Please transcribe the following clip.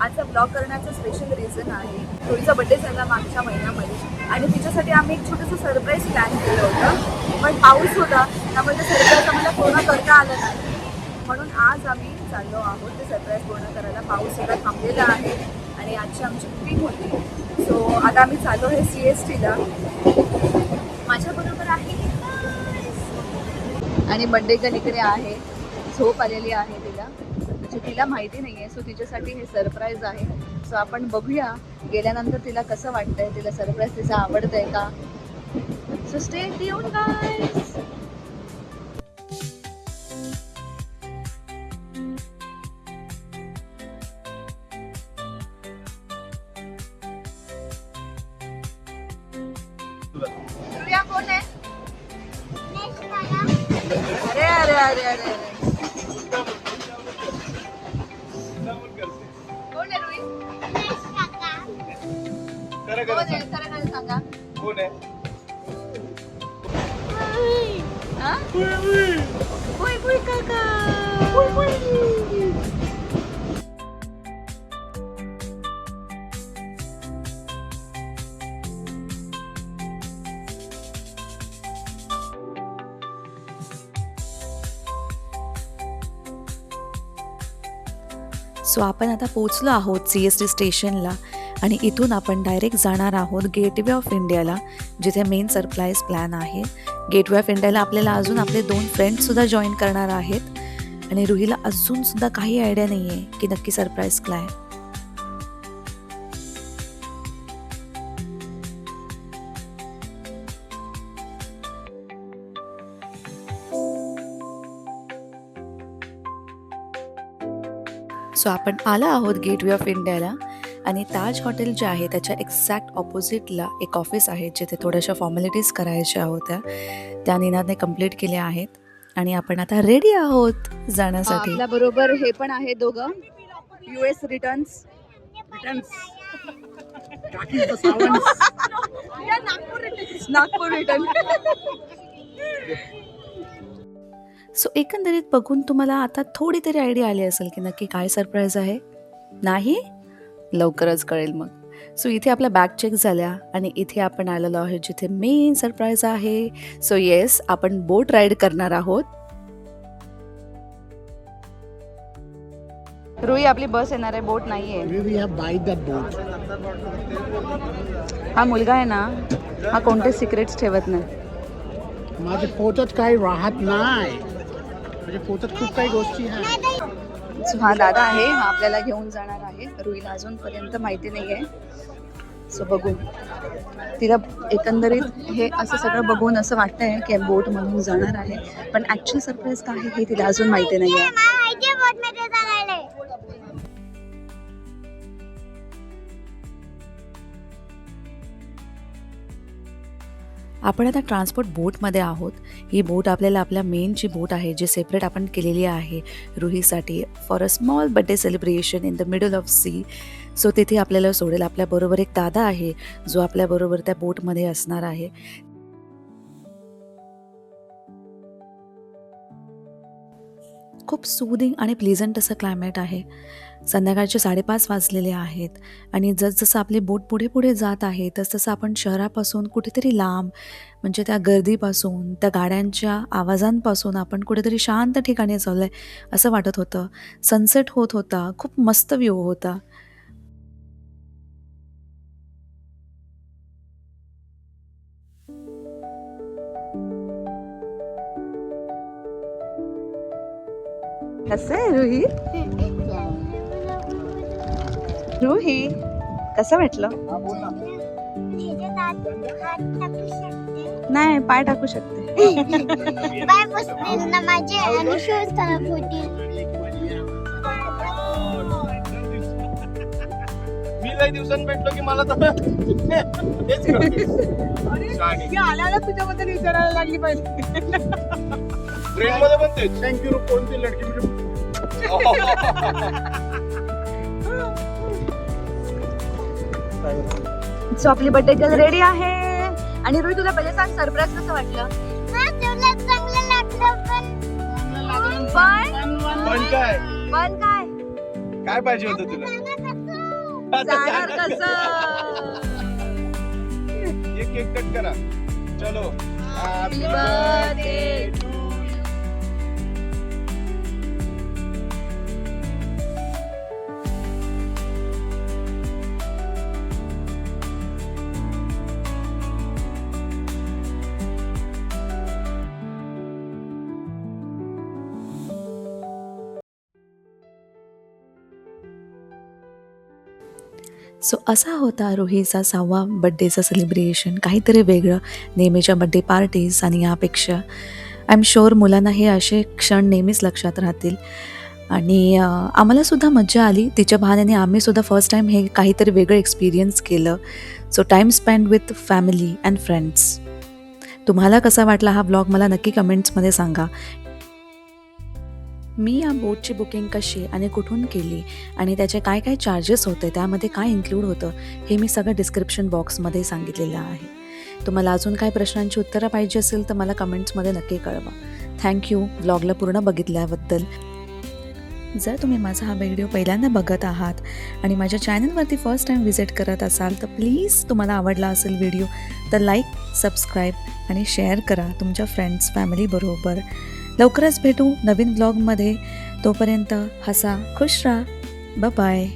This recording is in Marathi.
आजचा ब्लॉग करण्याचं स्पेशल रिझन आहे. थोडीचा बड्डे झाला मागच्या महिन्यामध्ये आणि तिच्यासाठी आम्ही एक छोटंसं सरप्राईज प्लॅन केलं होतं. पण पाऊस होता त्यामुळे ते सरप्राईज आम्हाला पूर्ण करता आलं नाही. म्हणून आज आम्ही चाललो आहोत ते सरप्राईज पूर्ण करायला. पाऊस सुद्धा थांबलेला आहे आणि आजची आमची बुकिंग होती. सो आता आम्ही चाललो आहे सी एस टीला माझ्याबरोबर आहे आणि बड्डे गर्ल इकडे आहे. झोप आलेली आहे तिला. म्हणजे तिला माहिती नाही आहे सो तिच्यासाठी हे सरप्राईज आहे. सो आपण बघूया गेल्यानंतर तिला कसं वाटतंय तिला सरप्राईज तिचं आवडतंय का? सो स्टे कोण आहे? अरे अरे अरे अरे. खरं सांग. कोण आहे हा? बुई बुई काका सो आपण आता पोचलो आहोत सी एस टी स्टेशनला आणि इथून आपण डायरेक्ट जाणार आहोत गेटवे ऑफ इंडियाला जिथे मेन सरप्राईज प्लॅन आहे. गेटवे ऑफ इंडियाला आपल्याला अजून आपले दोन फ्रेंड्ससुद्धा जॉईन करणार आहेत. आणि रुहीला अजूनसुद्धा काही आयडिया नाही आहे की नक्की सरप्राईज काय सो आपण आला आहोत गेटवे ऑफ इंडियाला आणि ताज हॉटेल जे आहे त्याच्या एक्झॅक्ट ऑपोजिटला एक ऑफिस आहे जिथे थोड्याशा फॉर्मॅलिटीज करायच्या होत्या. त्या निनादने कंप्लीट केल्या आहेत. आणि आपण आता रेडी आहोत जाण्यासाठी. बरोबर हे पण आहे दोघं. U S returns Nagpur return so एकंदरीत बघून तुम्हाला आता थोडी तरी आयडिया आली असेल की नक्की काय सरप्राईज आहे? नाही? लवकरच कळेल मग. सो इथे आपल्या बॅग चेक झाल्या आणि इथे आपण आलेलो आहे जिथे मेन सरप्राईज आहे. सो येस आपण बोट राईड करणार आहोत. रुई आपली बस येणार आहे बोट नाहीये. That boat. हा मुलगा आहे ना हा कोणते सिक्रेट्स ठेवत नाही. माझ्या पोटात काही राहत नाही. माझ्या पोटात खूप काही गोष्टी आहेत. सो हा दादा आहे हा आपल्याला घेऊन जाणार आहे. रुईला अजूनपर्यंत माहिती नाही आहे सो बघू. तिला एकंदरीत हे असं सगळं बघून असं वाटतंय की बोट म्हणून जाणार आहे. पण ऍक्च्युअल सरप्राईज काय आहे हे तिला अजून माहिती नाही आहे आपण आता ट्रान्सपोर्ट बोटमध्ये आहोत. ही बोट आपल्याला आपल्या मेन जी बोट आहे जी सेपरेट आपण केलेली आहे रुहीसाठी for a small birthday celebration in the middle of sea so तिथे आपल्याला सोडेल. आपल्याबरोबर एक दादा आहे जो आपल्याबरोबर त्या बोटमध्ये असणार आहे. खूप सुदिंग आणि प्लेझंट असं क्लायमेट आहे. संध्याकाळचे साडेपाच वाजलेले आहेत आणि जसजसं आपली बोट पुढे पुढे जात आहे तसतसं आपण शहरापासून कुठेतरी लांब म्हणजे त्या गर्दीपासून त्या गाड्यांच्या आवाजांपासून आपण कुठेतरी शांत ठिकाणी चाललं आहे असं वाटत होतं. सनसेट होत होता खूप मस्त व्ह्यू होता. कसं आहे रुही रुही कसं वाटलं नाही पाय टाकू शकते मी लई दिवसांनी भेटलो की मला तर हेच कळते. आल्याला तुझ्याबद्दल विचारायला लागली पाहिजे. Friend मध्ये पण तेच. थँक्यू कोणती लडकी? आपली बर्थडे गर्ल रेडी आहे? आणि रुई तुला पहिले सांग सरप्राईज कसं वाटलं? तुला चांगलं लागलं पण. काय? पण काय? काय पाहिजे होतं तुला? जाणार कसं? एक केक कट करा. चलो. Happy Happy सो असा होता रोहीचा सहावा बड्डेचं सेलिब्रेशन काहीतरी वेगळं नेहमीच्या बड्डे पार्टीज आणि यापेक्षा. आय एम शुअर मुलांना हे असे क्षण नेहमीच लक्षात राहतील. आणि आम्हालासुद्धा मज्जा आली. तिच्या बहाण्याने आम्हीसुद्धा फर्स्ट टाईम हे काहीतरी वेगळं एक्सपिरियन्स केलं. So time spend with family and friends तुम्हाला कसा वाटला हा ब्लॉग मला नक्की कमेंट्समध्ये सांगा. मी या बोटची बुकिंग कशी आणि कुठून केली आणि त्याचे काय काय चार्जेस होते त्यामध्ये काय इन्क्लूड होतं हे मी सगळं डिस्क्रिप्शन बॉक्समध्ये सांगितलेलं आहे. तुम्हाला अजून काय प्रश्नांची उत्तरं पाहिजे असेल तर मला कमेंट्समध्ये नक्की कळवा. थँक्यू ब्लॉगला पूर्ण बघितल्याबद्दल. जर तुम्ही माझा हा व्हिडिओ पहिल्यांदा बघत आहात आणि माझ्या चॅनलवरती फर्स्ट टाईम व्हिजिट करत असाल तर प्लीज तुम्हाला आवडला असेल व्हिडिओ तर लाईक सबस्क्राईब आणि शेअर करा तुमच्या फ्रेंड्स फॅमिलीबरोबर लवकरच भेटू नवीन ब्लॉगमध्ये तोपर्यंत हसा खुश राहा. बाय